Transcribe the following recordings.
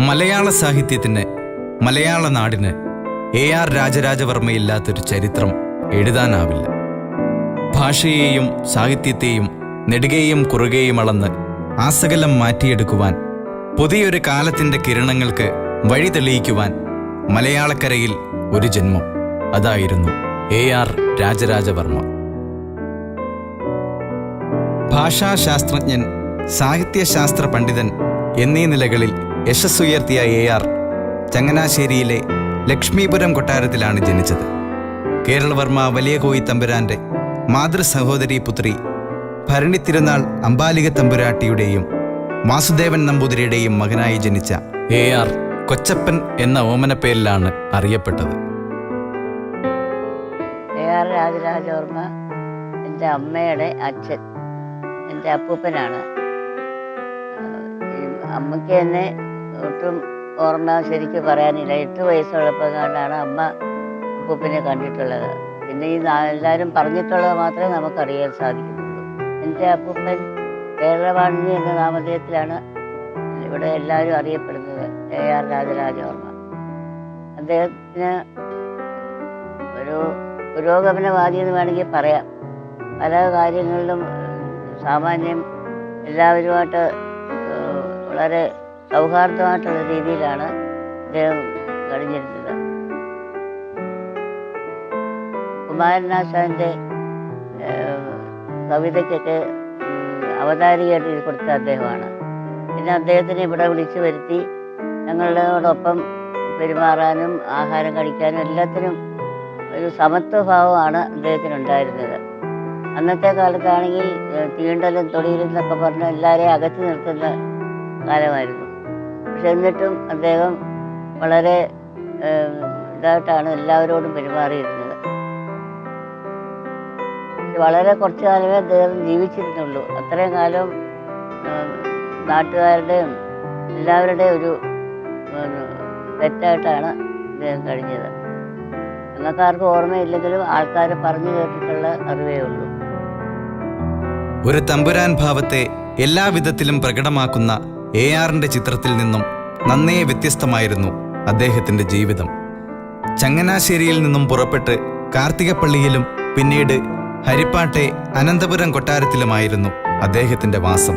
മലയാള സാഹിത്യത്തിന് മലയാള നാടിന് A R രാജരാജവർമ്മയില്ലാത്തൊരു ചരിത്രം എഴുതാനാവില്ല. ഭാഷയെയും സാഹിത്യത്തെയും നെടുകയും കുറുകയും അളന്ന് ആസകലം മാറ്റിയെടുക്കുവാൻ പുതിയൊരു കാലത്തിന്റെ കിരണങ്ങൾക്ക് വഴി തെളിയിക്കുവാൻ മലയാളക്കരയിൽ ഒരു ജന്മം. അതായിരുന്നു എ ആർ രാജരാജവർമ്മ. ഭാഷാശാസ്ത്രജ്ഞൻ സാഹിത്യശാസ്ത്ര പണ്ഡിതൻ എന്നീ നിലകളിൽ യശസ്സുയർത്തിയ എ ആർ ചങ്ങനാശ്ശേരിയിലെ ലക്ഷ്മീപുരം കൊട്ടാരത്തിലാണ് ജനിച്ചത്. കേരളവർമ്മ വലിയ കോയി തമ്പുരാന്റെ മാതൃ സഹോദരി പുത്രി ഭരണി തിരുനാൾ അമ്പാലിക തമ്പുരാട്ടിയുടെയും വാസുദേവൻ നമ്പൂതിരിയുടെയും മകനായി ജനിച്ച എ ആർ കൊച്ചപ്പൻ എന്ന ഓമനപ്പേരിലാണ് അറിയപ്പെട്ടത്. രാജരാജവർമ്മ എന്റെ അമ്മയുടെ അച്ഛൻ എന്റെ അപ്പൂപ്പനാണ്. അമ്മയ്ക്ക് തന്നെ ഒട്ടും ഓർമ്മ ശരിക്ക് പറയാനില്ല. എട്ട് വയസ്സുള്ളപ്പോൾ കണ്ടാണ് അമ്മ ഉപ്പിനെ കണ്ടിട്ടുള്ളത്. പിന്നെ ഈ എല്ലാവരും പറഞ്ഞിട്ടുള്ളത് മാത്രമേ നമുക്കറിയാൻ സാധിക്കുന്നുള്ളൂ. എന്റെ അപ്പൂപ്പൻ കേരളവാണിനി എന്ന നാമധേയത്തിലാണ് ഇവിടെ എല്ലാവരും അറിയപ്പെടുന്നത് എ ആർ രാജരാജവർമ്മ. അദ്ദേഹത്തിന് ഒരു പുരോഗമനവാദി എന്ന് വേണമെങ്കിൽ പറയാം. പല കാര്യങ്ങളിലും സാമാന്യം എല്ലാവരുമായിട്ട് വളരെ സൗഹാർദ്ദമായിട്ടുള്ള രീതിയിലാണ് അദ്ദേഹം കഴിഞ്ഞിരുന്നത്. കുമാരനാശാന്റെ കവിതയ്ക്കൊക്കെ അവതാരികയായിട്ട് കൊടുത്ത അദ്ദേഹമാണ്. പിന്നെ അദ്ദേഹത്തിനെ ഇവിടെ വിളിച്ചു വരുത്തി ഞങ്ങളോടൊപ്പം പെരുമാറാനും ആഹാരം കഴിക്കാനും എല്ലാത്തിനും ഒരു സമത്വഭാവമാണ് അദ്ദേഹത്തിന് ഉണ്ടായിരുന്നത് അന്നത്തെ കാലത്താണെങ്കിൽ തീണ്ടലും തൊടിയിലും എന്നൊക്കെ പറഞ്ഞ് എല്ലാവരെയും അകറ്റി നിർത്തുന്ന കാലമായിരുന്നു. പക്ഷെ എന്നിട്ടും അദ്ദേഹം വളരെ ഇതായിട്ടാണ് എല്ലാവരോടും പെരുമാറിയിരുന്നത്. വളരെ കുറച്ചു കാലമേ അദ്ദേഹം ജീവിച്ചിരുന്നുള്ളൂ. അത്രയും കാലം നാട്ടുകാരുടെയും എല്ലാവരുടെയും ഒരു ഒരു തെറ്റായിട്ടാണ് അദ്ദേഹം കഴിഞ്ഞത്. ഞങ്ങൾക്കാർക്കും ഓർമ്മയില്ലെങ്കിലും ആൾക്കാർ പറഞ്ഞു കേട്ടിട്ടുള്ള അറിവേ ഉള്ളൂ. ഒരു തമ്പുരാൻ ഭാവത്തെ എല്ലാവിധത്തിലും പ്രകടമാക്കുന്ന എ ആറിന്റെ ചിത്രത്തിൽ നിന്നും നന്നേ വ്യത്യസ്തമായിരുന്നു അദ്ദേഹത്തിന്റെ ജീവിതം. ചങ്ങനാശ്ശേരിയിൽ നിന്നും പുറപ്പെട്ട് കാർത്തികപ്പള്ളിയിലും പിന്നീട് ഹരിപ്പാട്ടെ അനന്തപുരം കൊട്ടാരത്തിലുമായിരുന്നു അദ്ദേഹത്തിന്റെ വാസം.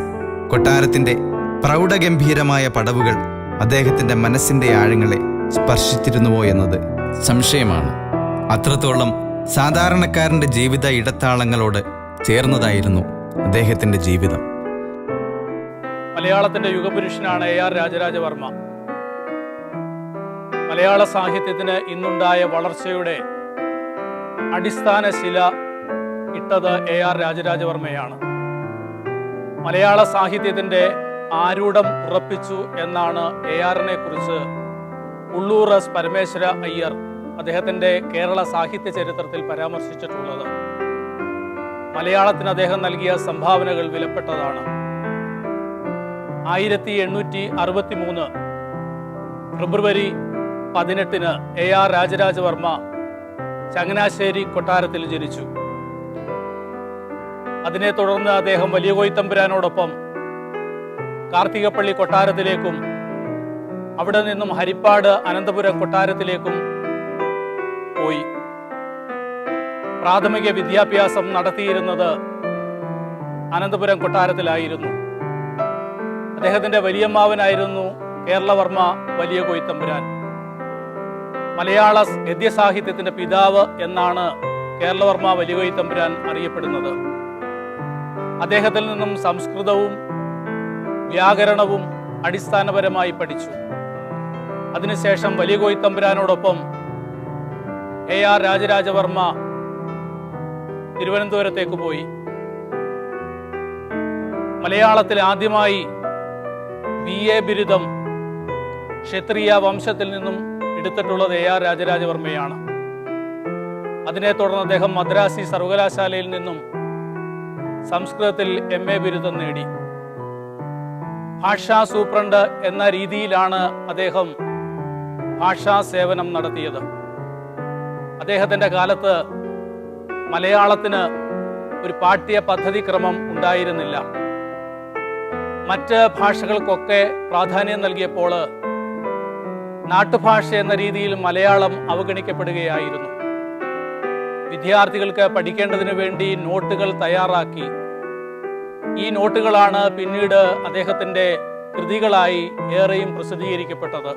കൊട്ടാരത്തിന്റെ പ്രൗഢഗംഭീരമായ പടവുകൾ അദ്ദേഹത്തിന്റെ മനസ്സിന്റെ ആഴങ്ങളെ സ്പർശിച്ചിരുന്നുവോ എന്നത്? സംശയമാണ്. അത്രത്തോളം സാധാരണക്കാരന്റെ ജീവിത ഇടത്താളങ്ങളോട് ചേർന്നതായിരുന്നു അദ്ദേഹത്തിന്റെ ജീവിതം. മലയാളത്തിന്റെ യുഗപുരുഷനാണ് എ ആർ രാജരാജവർമ്മ. മലയാള സാഹിത്യത്തിന് ഇന്നുണ്ടായ വളർച്ചയുടെ അടിസ്ഥാന ശില ഇട്ടത് എ ആർ രാജരാജവർമ്മയാണ്. മലയാള സാഹിത്യത്തിന്റെ ആരൂഢം ഉറപ്പിച്ചു എന്നാണ് എ ആറിനെ കുറിച്ച് ഉള്ളൂർ എസ് പരമേശ്വര അയ്യർ അദ്ദേഹത്തിന്റെ കേരള സാഹിത്യ ചരിത്രത്തിൽ പരാമർശിച്ചിട്ടുള്ളത്. മലയാളത്തിന് അദ്ദേഹം നൽകിയ സംഭാവനകൾ വിലപ്പെട്ടതാണ്. ആയിരത്തി എണ്ണൂറ്റി അറുപത്തി മൂന്ന് ഫെബ്രുവരി പതിനെട്ടിന് എ ആർ രാജരാജവർമ്മ ചങ്ങനാശ്ശേരി കൊട്ടാരത്തിൽ ജനിച്ചു. അതിനെ തുടർന്ന് അദ്ദേഹം വലിയ കോയിത്തമ്പുരാനോടൊപ്പം കാർത്തികപ്പള്ളി കൊട്ടാരത്തിലേക്കും അവിടെ നിന്നും ഹരിപ്പാട് അനന്തപുരം കൊട്ടാരത്തിലേക്കും പോയി. പ്രാഥമിക വിദ്യാഭ്യാസം നടത്തിയിരുന്നത് അനന്തപുരം കൊട്ടാരത്തിലായിരുന്നു. അദ്ദേഹത്തിന്റെ വലിയമ്മാവനായിരുന്നു കേരളവർമ്മ വലിയ കൊയ്ത്തമ്പുരാൻ. മലയാള ഗദ്യസാഹിത്യത്തിന്റെ പിതാവ് എന്നാണ് കേരളവർമ്മ വലിയ കൊയ്ത്തമ്പുരാൻ അറിയപ്പെടുന്നത്. അദ്ദേഹത്തിൽ നിന്നും സംസ്കൃതവും വ്യാകരണവും അടിസ്ഥാനപരമായി പഠിച്ചു. അതിനുശേഷം വലിയ കൊയ്ത്തമ്പുരാനോടൊപ്പം എ ആർ രാജരാജവർമ്മ തിരുവനന്തപുരത്തേക്ക് പോയി. മലയാളത്തിൽ ആദ്യമായി ബി എ ബിരുദം ക്ഷത്രിയ വംശത്തിൽ നിന്നും എടുത്തിട്ടുള്ളത് എ ആർ രാജരാജവർമ്മയാണ്. അതിനെ തുടർന്ന് അദ്ദേഹം മദ്രാസി സർവകലാശാലയിൽ നിന്നും സംസ്കൃതത്തിൽ എം എ ബിരുദം നേടി. ഭാഷാ സൂപ്രണ്ട് എന്ന രീതിയിലാണ് അദ്ദേഹം ഭാഷാ സേവനം നടത്തിയത്. അദ്ദേഹത്തിന്റെ കാലത്ത് മലയാളത്തിന് ഒരു പാഠ്യ പദ്ധതി ക്രമം ഉണ്ടായിരുന്നില്ല. മറ്റ് ഭാഷകൾക്കൊക്കെ പ്രാധാന്യം നൽകിയപ്പോൾ നാട്ടുഭാഷ എന്ന രീതിയിൽ മലയാളം അവഗണിക്കപ്പെടുകയായിരുന്നു. വിദ്യാർത്ഥികൾക്ക് പഠിക്കേണ്ടതിന് വേണ്ടി നോട്ടുകൾ തയ്യാറാക്കി. ഈ നോട്ടുകളാണ് പിന്നീട് അദ്ദേഹത്തിന്റെ കൃതികളായി ഏറെയും പ്രസിദ്ധീകരിക്കപ്പെട്ടത്.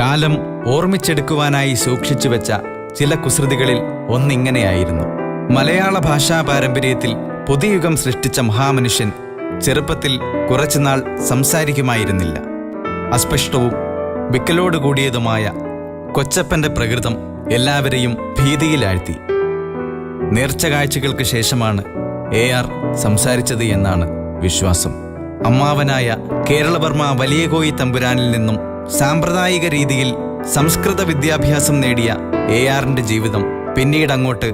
കാലം ഓർമ്മിച്ചെടുക്കുവാനായി സൂക്ഷിച്ചു വെച്ച ചില കുസൃതികളിൽ ഒന്നിങ്ങനെയായിരുന്നു. മലയാള ഭാഷാ പാരമ്പര്യത്തിൽ പുതുയുഗം സൃഷ്ടിച്ച മഹാമനുഷ്യൻ ചെറുപ്പത്തിൽ കുറച്ചുനാൾ സംസാരിക്കുമായിരുന്നില്ല. അസ്പഷ്ടവും വിക്കലോടുകൂടിയതുമായ കൊച്ചപ്പന്റെ പ്രകൃതം എല്ലാവരെയും ഭീതിയിലാഴ്ത്തി. നേർച്ച കാഴ്ചകൾക്ക് ശേഷമാണ് എ ആർ സംസാരിച്ചത് എന്നാണ് വിശ്വാസം. അമ്മാവനായ കേരളവർമ്മ വലിയകോയി തമ്പുരാനിൽ നിന്നും സാമ്പ്രദായിക രീതിയിൽ സംസ്കൃത വിദ്യാഭ്യാസം നേടിയ എ ആറിന്റെ ജീവിതം പിന്നീട് അങ്ങോട്ട്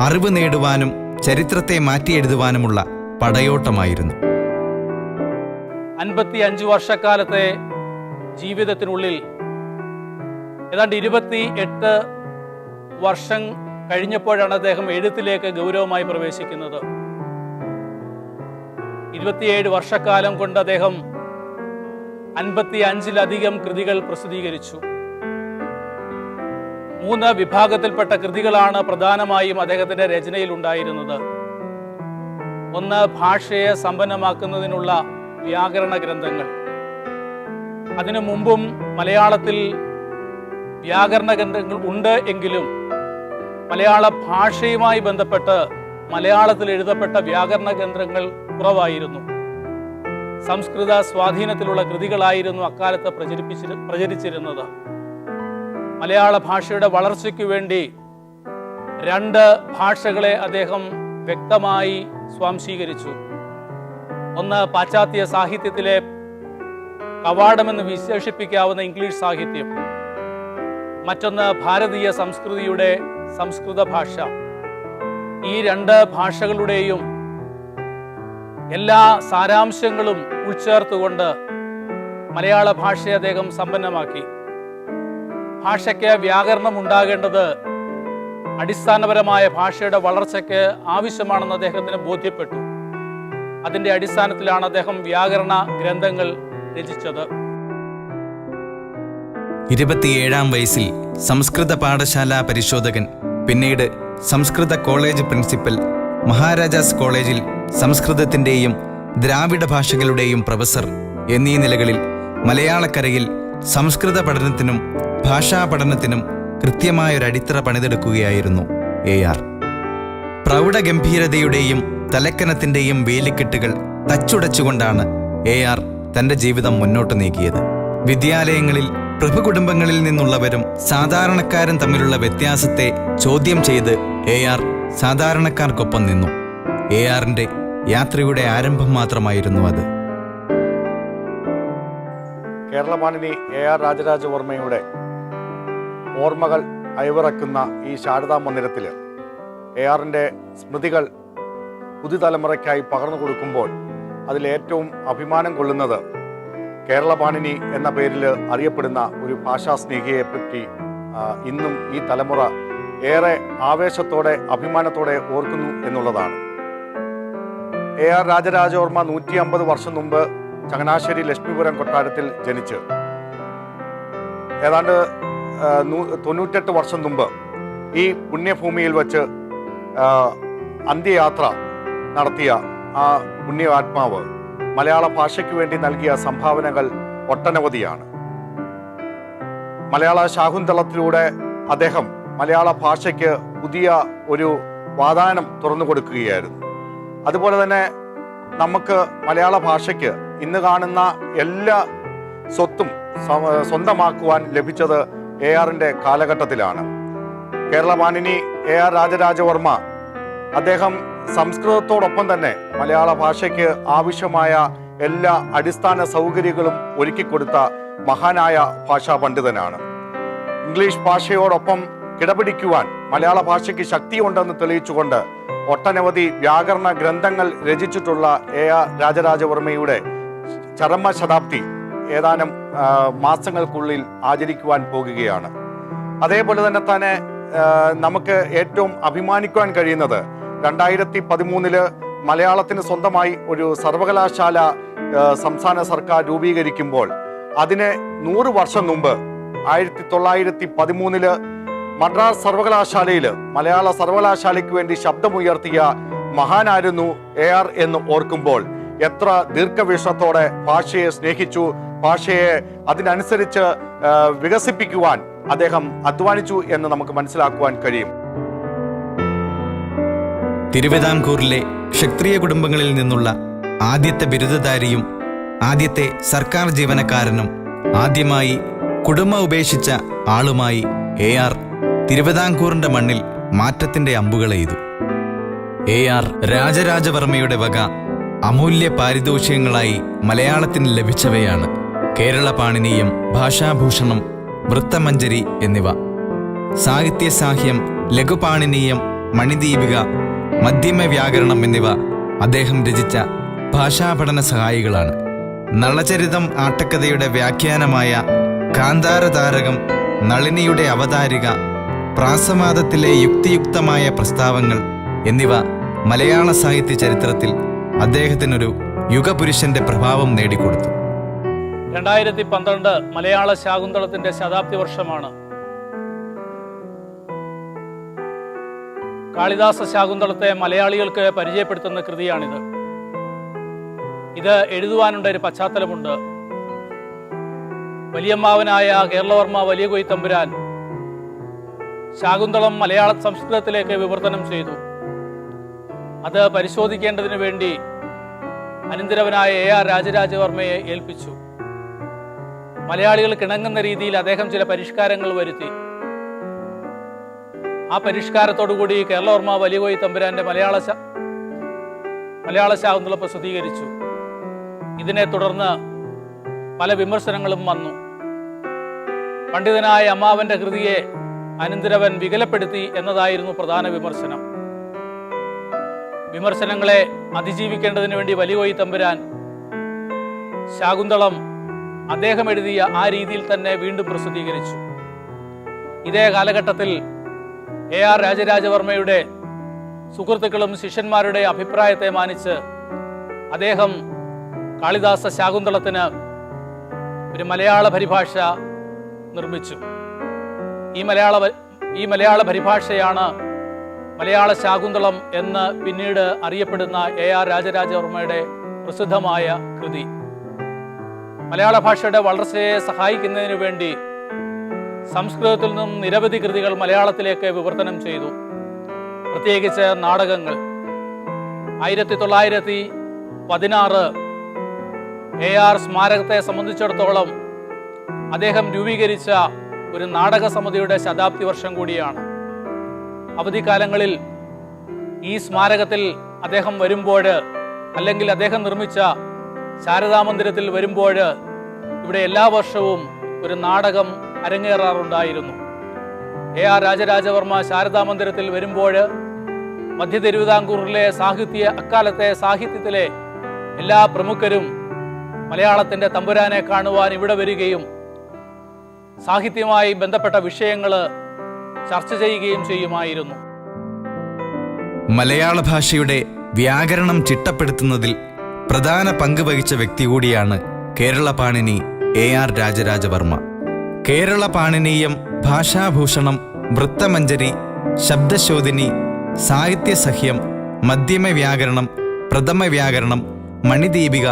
അറിവ് നേടുവാനും ചരിത്രത്തെ മാറ്റിയെഴുതുവാനുമുള്ള പടയോട്ടമായിരുന്നു. അൻപത്തി അഞ്ച് വർഷക്കാലത്തെ ജീവിതത്തിനുള്ളിൽ ഏതാണ്ട് ഇരുപത്തി എട്ട് വർഷം കഴിഞ്ഞപ്പോഴാണ് അദ്ദേഹം എഴുത്തിലേക്ക് ഗൗരവമായി പ്രവേശിക്കുന്നത്. ഇരുപത്തിയേഴ് വർഷക്കാലം കൊണ്ട് അദ്ദേഹം അൻപത്തി അഞ്ചിലധികം കൃതികൾ പ്രസിദ്ധീകരിച്ചു. മൂന്ന് വിഭാഗത്തിൽപ്പെട്ട കൃതികളാണ് പ്രധാനമായും അദ്ദേഹത്തിന്റെ രചനയിൽ ഉണ്ടായിരുന്നത്. ഒന്ന് ഭാഷയെ സമ്പന്നമാക്കുന്നതിനുള്ള വ്യാകരണ ഗ്രന്ഥങ്ങൾ. അതിനു മുമ്പും മലയാളത്തിൽ വ്യാകരണ ഗ്രന്ഥങ്ങൾ ഉണ്ട് എങ്കിലും മലയാള ഭാഷയുമായി ബന്ധപ്പെട്ട് മലയാളത്തിൽ എഴുതപ്പെട്ട വ്യാകരണ ഗ്രന്ഥങ്ങൾ കുറവായിരുന്നു. സംസ്കൃത സ്വാധീനത്തിലുള്ള കൃതികളായിരുന്നു അക്കാലത്ത് പ്രചരിപ്പിച്ചിരു പ്രചരിച്ചിരുന്നത്. മലയാള ഭാഷയുടെ വളർച്ചയ്ക്ക് വേണ്ടി രണ്ട് ഭാഷകളെ അദ്ദേഹം വ്യക്തമായി സ്വാംശീകരിച്ചു. ഒന്ന് പാശ്ചാത്യ സാഹിത്യത്തിലെ കവാടമെന്ന് വിശേഷിപ്പിക്കാവുന്ന ഇംഗ്ലീഷ് സാഹിത്യം. മറ്റൊന്ന് ഭാരതീയ സംസ്കൃതിയുടെ സംസ്കൃത ഭാഷ. ഈ രണ്ട് ഭാഷകളുടെയും എല്ലാ സാരാംശങ്ങളും ഉൾച്ചേർത്തുകൊണ്ട് മലയാള ഭാഷയെ അദ്ദേഹം സമ്പന്നമാക്കി. ഭാഷയ്ക്ക് വ്യാകരണം ഉണ്ടാകേണ്ടത് അടിസ്ഥാനപരമായ ഭാഷയുടെ വളർച്ചയ്ക്ക് ആവശ്യമാണെന്ന് അദ്ദേഹത്തിന് ബോധ്യപ്പെട്ടു. അതിന്റെ അടിസ്ഥാനത്തിലാണ് അദ്ദേഹം വ്യാകരണ ഗ്രന്ഥങ്ങൾ രചിച്ചത്. ഇരുപത്തിയേഴാം വയസ്സിൽ സംസ്കൃത പാഠശാല പരിശോധകൻ പിന്നീട് സംസ്കൃത കോളേജ് പ്രിൻസിപ്പൽ മഹാരാജാസ് കോളേജിൽ സംസ്കൃതത്തിന്റെയും ദ്രാവിഡ ഭാഷകളുടെയും പ്രൊഫസർ എന്നീ നിലകളിൽ മലയാളക്കരയിൽ സംസ്കൃത പഠനത്തിനും ഭാഷാ പഠനത്തിനും കൃത്യമായൊരടിത്തറ പണിതെടുക്കുകയായിരുന്നു എ ആർ. പ്രൗഢഗംഭീരതയുടെയും തലക്കനത്തിന്റെയും വേലിക്കെട്ടുകൾ തച്ചുടച്ചുകൊണ്ടാണ് എ ആർ തന്റെ ജീവിതം മുന്നോട്ട് നീക്കിയത്. വിദ്യാലയങ്ങളിൽ പ്രഭുകുടുംബങ്ങളിൽ നിന്നുള്ളവരും സാധാരണക്കാരും തമ്മിലുള്ള വ്യത്യാസത്തെ ചോദ്യം ചെയ്ത് എ ആർ സാധാരണക്കാർക്കൊപ്പം നിന്നു. എ ആറിന്റെ യാത്രയുടെ ആരംഭം മാത്രമായിരുന്നു അത്. കേരളമാണിനി എ ആർ രാജരാജവർമ്മയുടെ ഓർമ്മകൾ അയവിറക്കുന്ന ഈ ശാരദാ മന്ദിരത്തിൽ എ ആറിന്റെ സ്മൃതികൾ പുതുതലമുറയ്ക്കായി പകർന്നു കൊടുക്കുമ്പോൾ അതിലേറ്റവും അഭിമാനം കൊള്ളുന്നത് കേരളപാണിനി എന്ന പേരിൽ അറിയപ്പെടുന്ന ഒരു ഭാഷാ സ്നേഹിയെ ഇന്നും ഈ തലമുറ ഏറെ ആവേശത്തോടെ അഭിമാനത്തോടെ ഓർക്കുന്നു എന്നുള്ളതാണ്. എ ആർ രാജരാജവർമ്മ നൂറ്റി അമ്പത് വർഷം മുമ്പ് ചങ്ങനാശ്ശേരി ലക്ഷ്മിപുരം കൊട്ടാരത്തിൽ ജനിച്ച്. ഏതാണ്ട് തൊണ്ണൂറ്റെട്ട് വർഷം മുമ്പ് ഈ പുണ്യഭൂമിയിൽ വച്ച് അന്ത്യയാത്ര നടത്തിയ ആ പുണ്യാത്മാവ് മലയാള ഭാഷയ്ക്ക് വേണ്ടി നൽകിയ സംഭാവനകൾ ഒട്ടനവധിയാണ്. മലയാള ശാകുന്തളത്തിലൂടെ അദ്ദേഹം മലയാള ഭാഷയ്ക്ക് പുതിയ ഒരു വാതായനം തുറന്നു കൊടുക്കുകയായിരുന്നു. അതുപോലെ തന്നെ നമുക്ക് മലയാള ഭാഷയ്ക്ക് ഇന്ന് കാണുന്ന എല്ലാ സ്വത്തും സ്വന്തമാക്കുവാൻ ലഭിച്ചത് എ ആറിന്റെ കാലഘട്ടത്തിലാണ്. കേരള മാനിനി എ ആർ രാജരാജവർമ്മ അദ്ദേഹം സംസ്കൃതത്തോടൊപ്പം തന്നെ മലയാള ഭാഷയ്ക്ക് ആവശ്യമായ എല്ലാ അടിസ്ഥാന സൗകര്യങ്ങളും ഒരുക്കിക്കൊടുത്ത മഹാനായ ഭാഷാ പണ്ഡിതനാണ്. ഇംഗ്ലീഷ് ഭാഷയോടൊപ്പം കിടപിടിക്കുവാൻ മലയാള ഭാഷയ്ക്ക് ശക്തിയുണ്ടെന്ന് തെളിയിച്ചുകൊണ്ട് ഒട്ടനവധി വ്യാകരണ ഗ്രന്ഥങ്ങൾ രചിച്ചിട്ടുള്ള എ ആർ രാജരാജവർമ്മയുടെ ചരമ ശതാബ്ദി ഏതാനും മാസങ്ങൾക്കുള്ളിൽ ആചരിക്കുവാൻ പോകുകയാണ്. അതേപോലെ തന്നെ തന്നെ നമുക്ക് ഏറ്റവും അഭിമാനിക്കുവാൻ കഴിയുന്നത് രണ്ടായിരത്തി പതിമൂന്നിൽ മലയാളത്തിന് സ്വന്തമായി ഒരു സർവകലാശാല സംസ്ഥാന സർക്കാർ രൂപീകരിക്കുമ്പോൾ അതിന് നൂറ് വർഷം മുമ്പ് ആയിരത്തി തൊള്ളായിരത്തി പതിമൂന്നിൽ മദ്രാസ് സർവകലാശാലയിൽ മലയാള സർവകലാശാലയ്ക്ക് വേണ്ടി ശബ്ദമുയർത്തിയ മഹാനായിരുന്നു എ ആർ എന്ന് ഓർക്കുമ്പോൾ എത്ര ദീർഘവീക്ഷണത്തോടെ ഭാഷയെ സ്നേഹിച്ചു ഭാഷയെ അതിനനുസരിച്ച് വികസിപ്പിക്കുവാൻ അദ്ദേഹം അധ്വാനിച്ചു എന്ന് നമുക്ക് മനസ്സിലാക്കുവാൻ കഴിയും. തിരുവിതാംകൂറിലെ ക്ഷത്രിയ കുടുംബങ്ങളിൽ നിന്നുള്ള ആദ്യത്തെ ബിരുദധാരിയും ആദ്യത്തെ സർക്കാർ ജീവനക്കാരനും ആദ്യമായി കുടുംബം ഉപേക്ഷിച്ച ആളുമായി എ ആർ തിരുവിതാംകൂറിന്റെ മണ്ണിൽ മാറ്റത്തിന്റെ അമ്പുകളെയ്തു. എ ആർ രാജരാജവർമ്മയുടെ വക അമൂല്യ പാരിതോഷികങ്ങളായി മലയാളത്തിന് ലഭിച്ചവയാണ് കേരള പാണിനീയം ഭാഷാഭൂഷണം വൃത്തമഞ്ജരി എന്നിവ. സാഹിത്യ സാഹിത്യസാഹ്യം ലഘുപാണിനീയം മണിദീപിക മധ്യമ വ്യാകരണം എന്നിവ അദ്ദേഹം രചിച്ച ഭാഷാപഠന സഹായികളാണ്. നളചരിതം ആട്ടക്കഥയുടെ വ്യാഖ്യാനമായ കാന്താരതാരകം നളിനിയുടെ അവതാരിക പ്രാസവാദത്തിലെ യുക്തിയുക്തമായ പ്രസ്താവങ്ങൾ എന്നിവ മലയാള സാഹിത്യ ചരിത്രത്തിൽ അദ്ദേഹത്തിനൊരു യുഗപുരുഷന്റെ പ്രഭാവം നേടിക്കൊടുത്തു. രണ്ടായിരത്തി പന്ത്രണ്ട് മലയാള ശാകുന്തളത്തിന്റെ ശതാബ്ദി വർഷമാണ് കാളിദാസ ശാകുന്തളത്തെ മലയാളികൾക്ക് പരിചയപ്പെടുത്തുന്ന കൃതിയാണിത്. ഇത് എഴുതുവാനുള്ള ഒരു പശ്ചാത്തലമുണ്ട്. വലിയമ്മാവനായ കേരളവർമ്മ വലിയ കൊയ്ത്തമ്പുരാൻ ശാകുന്തളം മലയാള സംസ്കൃതത്തിലേക്ക് വിവർത്തനം ചെയ്തു. അത് പരിശോധിക്കേണ്ടതിന് വേണ്ടി അനന്തരവനായ എ ആർ രാജരാജവർമ്മയെ ഏൽപ്പിച്ചു. മലയാളികൾ കിണങ്ങുന്ന രീതിയിൽ അദ്ദേഹം ചില പരിഷ്കാരങ്ങൾ വരുത്തി. ആ പരിഷ്കാരത്തോടുകൂടി കേരളവർമ്മ വലിയകോയി തമ്പുരാന്റെ മലയാള മലയാള ശാകുന്തളം പ്രസിദ്ധീകരിച്ചു ഇതിനെ തുടർന്ന് പല വിമർശനങ്ങളും വന്നു. പണ്ഡിതനായ അമ്മാവന്റെ കൃതിയെ അനന്തരവൻ വികലപ്പെടുത്തി എന്നതായിരുന്നു പ്രധാന വിമർശനം. വിമർശനങ്ങളെ അതിജീവിക്കേണ്ടതിന് വേണ്ടി വലിയ തമ്പുരാൻ ശാകുന്തളം അദ്ദേഹം എഴുതിയ ആ രീതിയിൽ തന്നെ വീണ്ടും പ്രസിദ്ധീകരിച്ചു. ഇതേ കാലഘട്ടത്തിൽ എ ആർ രാജരാജവർമ്മയുടെ സുഹൃത്തുക്കളും ശിഷ്യന്മാരുടെ അഭിപ്രായത്തെ മാനിച്ച് അദ്ദേഹം കാളിദാസ ശാകുന്തളത്തിന് ഒരു മലയാള പരിഭാഷ നിർമ്മിച്ചു. ഈ മലയാള ഈ മലയാള പരിഭാഷയാണ് മലയാള ശാകുന്തളം എന്ന് പിന്നീട് അറിയപ്പെടുന്ന എ ആർ രാജരാജവർമ്മയുടെ പ്രസിദ്ധമായ കൃതി. മലയാള ഭാഷയുടെ വളർച്ചയെ സഹായിക്കുന്നതിനു വേണ്ടി സംസ്കൃതത്തിൽ നിന്നും നിരവധി കൃതികൾ മലയാളത്തിലേക്ക് വിവർത്തനം ചെയ്തു. പ്രത്യേകിച്ച് നാടകങ്ങൾ. ആയിരത്തി തൊള്ളായിരത്തി പതിനാറ് എ ആർ സ്മാരകത്തെ സംബന്ധിച്ചിടത്തോളം അദ്ദേഹം രൂപീകരിച്ച ഒരു നാടക സമിതിയുടെ ശതാബ്ദി വർഷം കൂടിയാണ്. അവധിക്കാലങ്ങളിൽ ഈ സ്മാരകത്തിൽ അദ്ദേഹം വരുമ്പോൾ അല്ലെങ്കിൽ അദ്ദേഹം നിർമ്മിച്ച ശാരദാമന്ദിരത്തിൽ വരുമ്പോൾ ഇവിടെ എല്ലാ വർഷവും ഒരു നാടകം അരങ്ങേറാറുണ്ടായിരുന്നു. എ ആർ രാജരാജവർമ്മ ശാരദാമന്ദിരത്തിൽ വരുമ്പോൾ മധ്യ തിരുവിതാംകൂറിലെ സാഹിത്യ അക്കാലത്തെ സാഹിത്യത്തിലെ എല്ലാ പ്രമുഖരും മലയാളത്തിന്റെ തമ്പുരാനെ കാണുവാൻ ഇവിടെ വരികയും സാഹിത്യവുമായി ബന്ധപ്പെട്ട വിഷയങ്ങൾ ചർച്ച ചെയ്യുകയും ചെയ്യുമായിരുന്നു. മലയാള ഭാഷയുടെ വ്യാകരണം ചിട്ടപ്പെടുത്തുന്നതിൽ പ്രധാന പങ്ക് വഹിച്ച വ്യക്തി കൂടിയാണ് കേരള പാണിനി എ ആർ രാജരാജവർമ്മ. കേരള പാണിനീയം ഭാഷാഭൂഷണം വൃത്തമഞ്ജരി ശബ്ദശോധിനി സാഹിത്യസഹ്യം മധ്യമ വ്യാകരണം പ്രഥമ വ്യാകരണം മണിദീപിക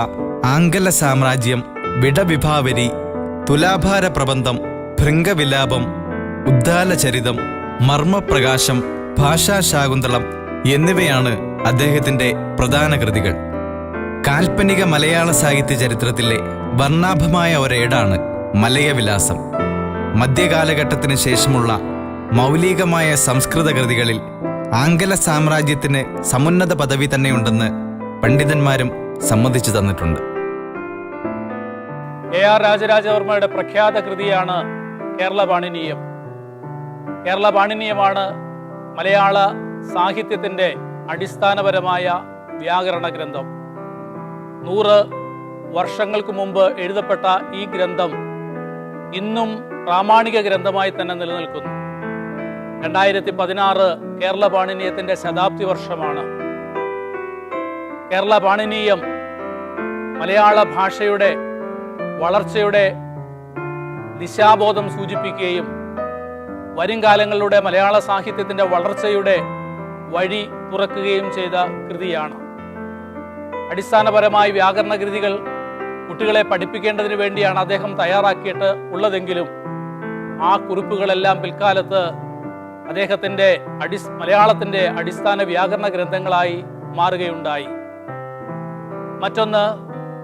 ആംഗല സാമ്രാജ്യം വിടവിഭാവരി തുലാഭാര പ്രബന്ധം ഭൃംഗവിലാപം ഉദ്ദാലചരിതം മർമ്മപ്രകാശം ഭാഷാശാകുന്തളം എന്നിവയാണ് അദ്ദേഹത്തിന്റെ പ്രധാന കൃതികൾ. കാൽപ്പനിക മലയാള സാഹിത്യ ചരിത്രത്തിലെ വർണാഭമായ ഒരേടാണ് മലയവിലാസം. മധ്യകാലഘട്ടത്തിന് ശേഷമുള്ള മൗലികമായ സംസ്കൃത കൃതികളിൽ ആംഗല സാമ്രാജ്യത്തിന് സമുന്നത പദവി തന്നെയുണ്ടെന്ന് പണ്ഡിതന്മാരും സമ്മതിച്ചു തന്നിട്ടുണ്ട്. എ ആർ രാജരാജവർമ്മയുടെ പ്രഖ്യാത കൃതിയാണ് കേരള പാണിനീയം കേരള പാണിനീയമാണ് മലയാള സാഹിത്യത്തിന്റെ അടിസ്ഥാനപരമായ വ്യാകരണ ഗ്രന്ഥം. നൂറ് വർഷങ്ങൾക്ക് മുമ്പ് എഴുതപ്പെട്ട ഈ ഗ്രന്ഥം ഇന്നും പ്രാമാണിക ഗ്രന്ഥമായി തന്നെ നിലനിൽക്കുന്നു. രണ്ടായിരത്തി പതിനാറ് കേരള പാണിനീയത്തിന്റെ ശതാബ്ദി വർഷമാണ്. കേരള പാണിനീയം മലയാള ഭാഷയുടെ വളർച്ചയുടെ ദിശാബോധം സൂചിപ്പിക്കുകയും വരും കാലങ്ങളിലൂടെ മലയാള സാഹിത്യത്തിന്റെ വളർച്ചയുടെ വഴി തുറക്കുകയും ചെയ്ത കൃതിയാണ്. അടിസ്ഥാനപരമായി വ്യാകരണ കൃതികൾ കുട്ടികളെ പഠിപ്പിക്കേണ്ടതിന് വേണ്ടിയാണ് അദ്ദേഹം തയ്യാറാക്കിയിട്ട് ഉള്ളതെങ്കിലും ആ കുറിപ്പുകളെല്ലാം പിൽക്കാലത്ത് അദ്ദേഹത്തിന്റെ അടി മലയാളത്തിന്റെ അടിസ്ഥാന വ്യാകരണ ഗ്രന്ഥങ്ങളായി മാറുകയുണ്ടായി. മറ്റൊന്ന്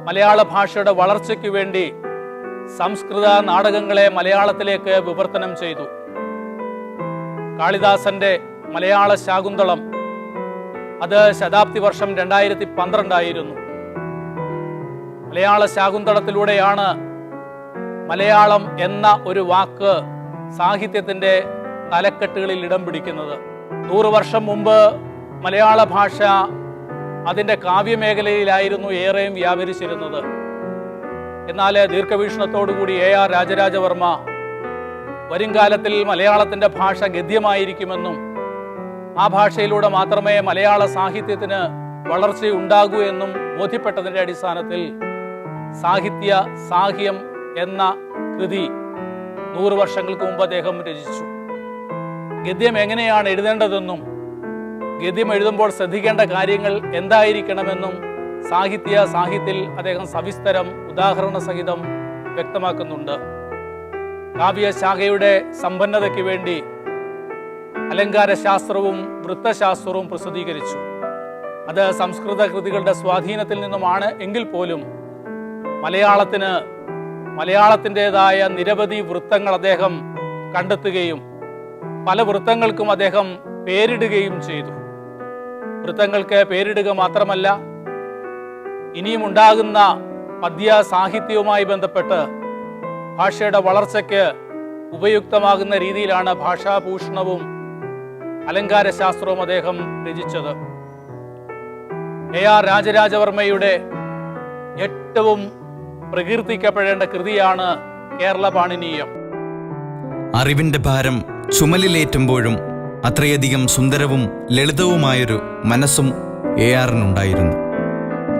മലയാള ഭാഷയുടെ വളർച്ചയ്ക്ക് വേണ്ടി സംസ്കൃത നാടകങ്ങളെ മലയാളത്തിലേക്ക് വിവർത്തനം ചെയ്തു. കാളിദാസന്റെ മലയാള ശാകുന്തളം അത് ശതാബ്ദി വർഷം രണ്ടായിരത്തി പന്ത്രണ്ടായിരുന്നു. മലയാള ശാകുന്തളത്തിലൂടെയാണ് മലയാളം എന്ന ഒരു വാക്ക് സാഹിത്യത്തിന്റെ തലക്കെട്ടുകളിൽ ഇടം പിടിക്കുന്നത്. നൂറു വർഷം മുമ്പ് മലയാള ഭാഷ അതിന്റെ കാവ്യമേഖലയിലായിരുന്നു ഏറെയും വ്യാപരിച്ചിരുന്നത്. എന്നാൽ ദീർഘവീക്ഷണത്തോടുകൂടി എ ആർ രാജരാജവർമ്മ വരുംകാലത്തിൽ മലയാളത്തിന്റെ ഭാഷ ഗദ്യമായിരിക്കുമെന്നും ആ ഭാഷയിലൂടെ മാത്രമേ മലയാള സാഹിത്യത്തിന് വളർച്ചയുണ്ടാകൂ എന്നും ബോധ്യപ്പെട്ടതിന്റെ അടിസ്ഥാനത്തിൽ സാഹിത്യ സാഹ്യം എന്ന കൃതി നൂറ് വർഷങ്ങൾക്ക് മുമ്പ് അദ്ദേഹം രചിച്ചു. ഗദ്യം എങ്ങനെയാണ് എഴുതേണ്ടതെന്നും ഗദ്യം എഴുതുമ്പോൾ ശ്രദ്ധിക്കേണ്ട കാര്യങ്ങൾ എന്തായിരിക്കണമെന്നും സാഹിത്യ സാഹിത്യത്തിൽ അദ്ദേഹം സവിസ്തരം ഉദാഹരണ സഹിതം വ്യക്തമാക്കുന്നുണ്ട്. കാവ്യശാഖയുടെ സമ്പന്നതയ്ക്ക് വേണ്ടി അലങ്കാരശാസ്ത്രവും വൃത്തശാസ്ത്രവും പ്രസിദ്ധീകരിച്ചു. അത് സംസ്കൃത കൃതികളുടെ സ്വാധീനത്തിൽ നിന്നുമാണ് എങ്കിൽ പോലും മലയാളത്തിന് മലയാളത്തിന്റെതായ നിരവധി വൃത്തങ്ങൾ അദ്ദേഹം കണ്ടെത്തുകയും പല വൃത്തങ്ങൾക്കും അദ്ദേഹം പേരിടുകയും ചെയ്തു. വൃത്തങ്ങൾക്ക് പേരിടുക മാത്രമല്ല ഇനിയും ഉണ്ടാകുന്ന പദ്യ സാഹിത്യവുമായി ബന്ധപ്പെട്ട് ഭാഷയുടെ വളർച്ചയ്ക്ക് ഉപയുക്തമാകുന്ന രീതിയിലാണ് ഭാഷാഭൂഷണവും അലങ്കാരശാസ്ത്രവും അദ്ദേഹം രചിച്ചത്. എ ആർ രാജരാജവർമ്മയുടെ ഏറ്റവും പ്രകീർത്തിക്കപ്പെടേണ്ട കൃതിയാണ് കേരള പാണിനീയം. അറിവിന്റെ ഭാരം ചുമലിലേറ്റുമ്പോഴും അത്രയധികം സുന്ദരവും ലളിതവുമായൊരു മനസ്സും എ ആറിനുണ്ടായിരുന്നു.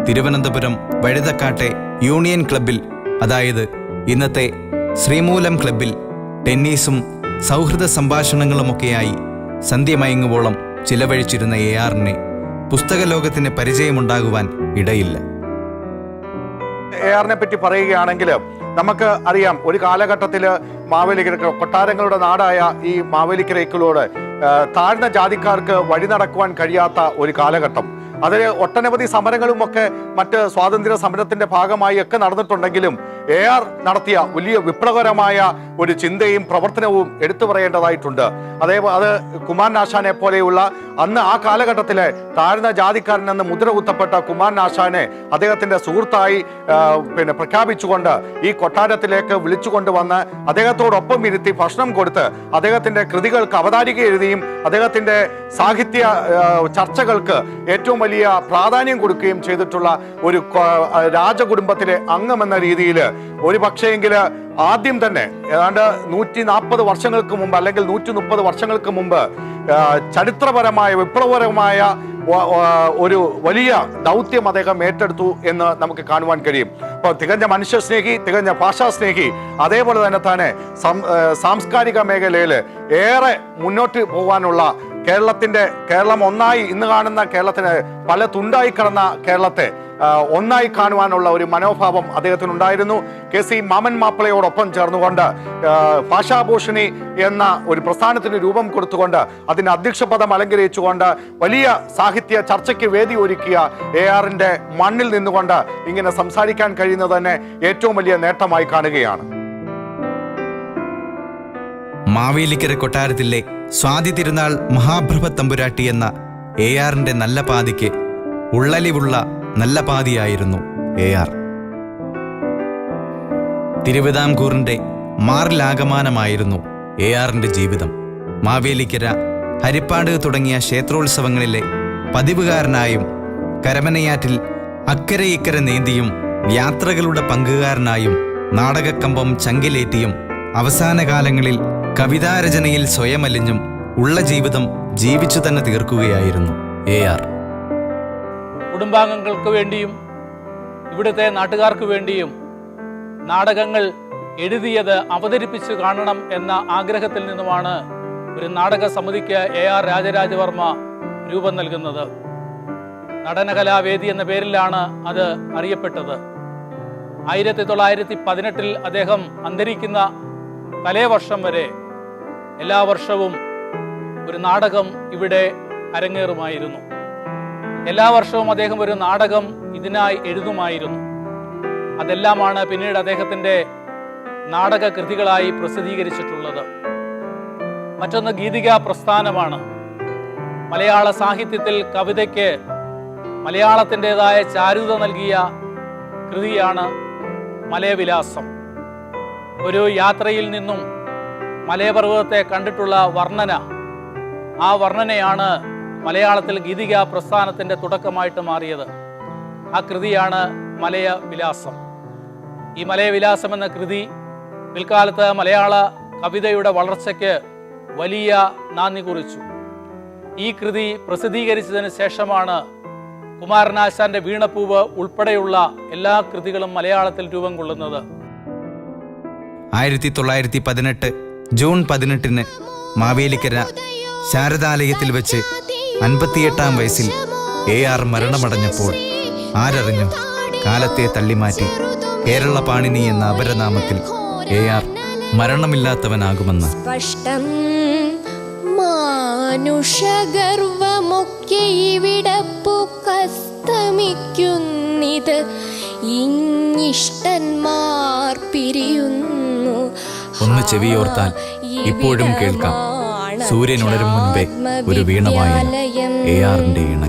തിരുവനന്തപുരം വഴുതക്കാട്ടെ യൂണിയൻ ക്ലബിൽ അതായത് ഇന്നത്തെ ശ്രീമൂലം ക്ലബിൽ ടെന്നീസും സൗഹൃദ സംഭാഷണങ്ങളുമൊക്കെയായി സന്ധ്യമയങ്ങുവോളം ചിലവഴിച്ചിരുന്ന എ ആറിനെ പുസ്തകലോകത്തിന് പരിചയമുണ്ടാകുവാൻ ഇടയില്ല. എ ആറിനെ പറ്റി പറയുകയാണെങ്കിൽ നമുക്ക് അറിയാം ഒരു കാലഘട്ടത്തിൽ മാവേലിക്കര കൊട്ടാരങ്ങളുടെ നാടായ ഈ മാവേലിക്കരയ്ക്കിലൂടെ താഴ്ന്ന ജാതിക്കാർക്ക് വഴി നടക്കുവാൻ കഴിയാത്ത ഒരു കാലഘട്ടം. അതിൽ ഒട്ടനവധി സമരങ്ങളും ഒക്കെ മറ്റ് സ്വാതന്ത്ര്യ സമരത്തിന്റെ ഭാഗമായി ഒക്കെ നടന്നിട്ടുണ്ടെങ്കിലും എ ആർ നടത്തിയ വലിയ വിപ്ലവകരമായ ഒരു ചിന്തയും പ്രവർത്തനവും എടുത്തു പറയേണ്ടതായിട്ടുണ്ട്. അതേ അത് കുമാരൻ ആശാനെ പോലെയുള്ള അന്ന് ആ കാലഘട്ടത്തിലെ താഴ്ന്ന ജാതിക്കാരൻ എന്ന് മുദ്ര കുത്തപ്പെട്ട കുമാരൻ ആശാനെ അദ്ദേഹത്തിന്റെ സുഹൃത്തായി പിന്നെ പ്രഖ്യാപിച്ചുകൊണ്ട് ഈ കൊട്ടാരത്തിലേക്ക് വിളിച്ചുകൊണ്ടുവന്ന് അദ്ദേഹത്തോടൊപ്പം ഇരുത്തി ഭക്ഷണം കൊടുത്ത് അദ്ദേഹത്തിന്റെ കൃതികൾക്ക് അവതാരിക എഴുതിയും അദ്ദേഹത്തിന്റെ സാഹിത്യ ചർച്ചകൾക്ക് ഏറ്റവും വലിയ പ്രാധാന്യം കൊടുക്കുകയും ചെയ്തിട്ടുള്ള ഒരു രാജകുടുംബത്തിലെ അംഗം രാജകുടുംബത്തിലെ അംഗമെന്ന രീതിയിൽ ഒരു പക്ഷേങ്കിൽ ആദ്യം തന്നെ ഏതാണ്ട് നൂറ്റി നാൽപ്പത് വർഷങ്ങൾക്ക് മുമ്പ് അല്ലെങ്കിൽ നൂറ്റി മുപ്പത് വർഷങ്ങൾക്ക് മുമ്പ് ചരിത്രപരമായ വിപ്ലവപരമായ ഒരു വലിയ ദൗത്യം അദ്ദേഹം ഏറ്റെടുത്തു എന്ന് നമുക്ക് കാണുവാൻ കഴിയും. അപ്പോൾ തികഞ്ഞ മനുഷ്യസ്നേഹി തികഞ്ഞ ഭാഷാസ്നേഹി അതേപോലെ തന്നെ തന്നെ സാംസ്കാരിക മേഖലയിൽ ഏറെ മുന്നോട്ട് പോകാനുള്ള കേരളത്തിന്റെ കേരളം ഒന്നായി ഇന്ന് കാണുന്ന കേരളത്തിന് പല തുണ്ടായി കിടന്ന കേരളത്തെ ഒന്നായി കാണുവാനുള്ള ഒരു മനോഭാവം അദ്ദേഹത്തിനുണ്ടായിരുന്നു. കെ സി മാമൻ മാപ്പിളയോടൊപ്പം ചേർന്നുകൊണ്ട് ഭാഷാഭൂഷണി എന്ന ഒരു പ്രസ്ഥാനത്തിന് രൂപം കൊടുത്തുകൊണ്ട് അതിന് അധ്യക്ഷ പദം അലങ്കരിച്ചുകൊണ്ട് വലിയ സാഹിത്യ ചർച്ചയ്ക്ക് വേദി ഒരുക്കിയ എ ആറിന്റെ മണ്ണിൽ നിന്നുകൊണ്ട് ഇങ്ങനെ സംസാരിക്കാൻ കഴിയുന്നത് തന്നെ ഏറ്റവും വലിയ നേട്ടമായി കാണുകയാണ്. മാവേലിക്കര കൊട്ടാരത്തിലെ സ്വാതി തിരുനാൾ മഹാപ്രഭ തമ്പുരാട്ടി എന്ന എ ആറിന്റെ നല്ല പാതിക്ക് ഉള്ളലിവുള്ള നല്ല പാതിയായിരുന്നു എ ആർ തിരുവിതാംകൂറിന്റെ മാറിലാകമാനമായിരുന്നു എ ആറിന്റെ ജീവിതം. മാവേലിക്കര ഹരിപ്പാട് തുടങ്ങിയ ക്ഷേത്രോത്സവങ്ങളിലെ പതിവുകാരനായും കരമനയാറ്റിൽ അക്കരെ ഇക്കരെ നീന്തിയും യാത്രകളുടെ പങ്കുകാരനായും നാടകക്കമ്പം ചങ്കിലേറ്റിയും അവസാന കാലങ്ങളിൽ കവിതാരചനയിൽ സ്വയമലിഞ്ഞും ഉള്ള ജീവിതം ജീവിച്ചു തന്നെ തീർക്കുകയായിരുന്നു എ ആർ. കുടുംബാംഗങ്ങൾക്ക് വേണ്ടിയും ഇവിടുത്തെ നാട്ടുകാർക്ക് വേണ്ടിയും നാടകങ്ങൾ എഴുതിയത് അവതരിപ്പിച്ച് കാണണം എന്ന ആഗ്രഹത്തിൽ നിന്നുമാണ് ഒരു നാടക സമിതിക്ക് എ ആർ രാജരാജവർമ്മ രൂപം നൽകുന്നത്. നടനകലാവേദി എന്ന പേരിലാണ് അത് അറിയപ്പെട്ടത്. ആയിരത്തി തൊള്ളായിരത്തി പതിനെട്ടിൽ അദ്ദേഹം അന്തരിക്കുന്ന തലേ വർഷം വരെ എല്ലാ വർഷവും ഒരു നാടകം ഇവിടെ അരങ്ങേറുമായിരുന്നു. എല്ലാ വർഷവും അദ്ദേഹം ഒരു നാടകം ഇതിനായി എഴുതുമായിരുന്നു. അതെല്ലാമാണ് പിന്നീട് അദ്ദേഹത്തിന്റെ നാടക കൃതികളായി പ്രസിദ്ധീകരിച്ചിട്ടുള്ളത്. മറ്റൊന്ന് ഗീതിക പ്രസ്ഥാനമാണ്. മലയാള സാഹിത്യത്തിൽ കവിതയ്ക്ക് മലയാളത്തിന്റെതായ ചാരുത നൽകിയ കൃതിയാണ് മലയവിലാസം. ഒരു യാത്രയിൽ നിന്നും മലയപർവതത്തെ കണ്ടിട്ടുള്ള വർണന. ആ വർണനയാണ് മലയാളത്തിൽ ഗീതിക പ്രസ്ഥാനത്തിന്റെ തുടക്കമായിട്ട് മാറിയത്. ആ കൃതിയാണ് മലയ മലയവിലാസം. ഈ മലയവിലാസം എന്ന കൃതി പിൽക്കാലത്ത് മലയാള കവിതയുടെ വളർച്ചയ്ക്ക് വലിയ നാന്ദി കുറിച്ചു. ഈ കൃതി പ്രസിദ്ധീകരിച്ചതിന് ശേഷമാണ് കുമാരനാശാന്റെ വീണപ്പൂവ് ഉൾപ്പെടെയുള്ള എല്ലാ കൃതികളും മലയാളത്തിൽ രൂപം കൊള്ളുന്നത്. ആയിരത്തി തൊള്ളായിരത്തി പതിനെട്ട് ജൂൺ പതിനെട്ടിന് മാവേലിക്കര ശാരദാലയത്തിൽ വെച്ച് അൻപത്തിയെട്ടാം വയസ്സിൽ എ ആർ മരണമടഞ്ഞപ്പോൾ ആരറിഞ്ഞു? കാലത്തെ തള്ളിമാറ്റി കേരള പാണിനി എന്ന അപരനാമത്തിൽ എ ആർ മരണമില്ലാത്തവനാകുമെന്ന്. മാനുഷഗർവമൊക്കെ ഇവിടപ്പുക്കസ്തമിക്കുന്നിത് ഇഞ്ഞിഷ്ടന്മാർ പിരിയുന്നു. ഒന്ന് ചെവിയോർത്താൽ ഇപ്പോഴും കേൾക്കാം. സൂര്യൻ ഉണരും മുൻപേ ഒരു വീണവായന എ ആറിന്റെ ഇണങ്ങൾ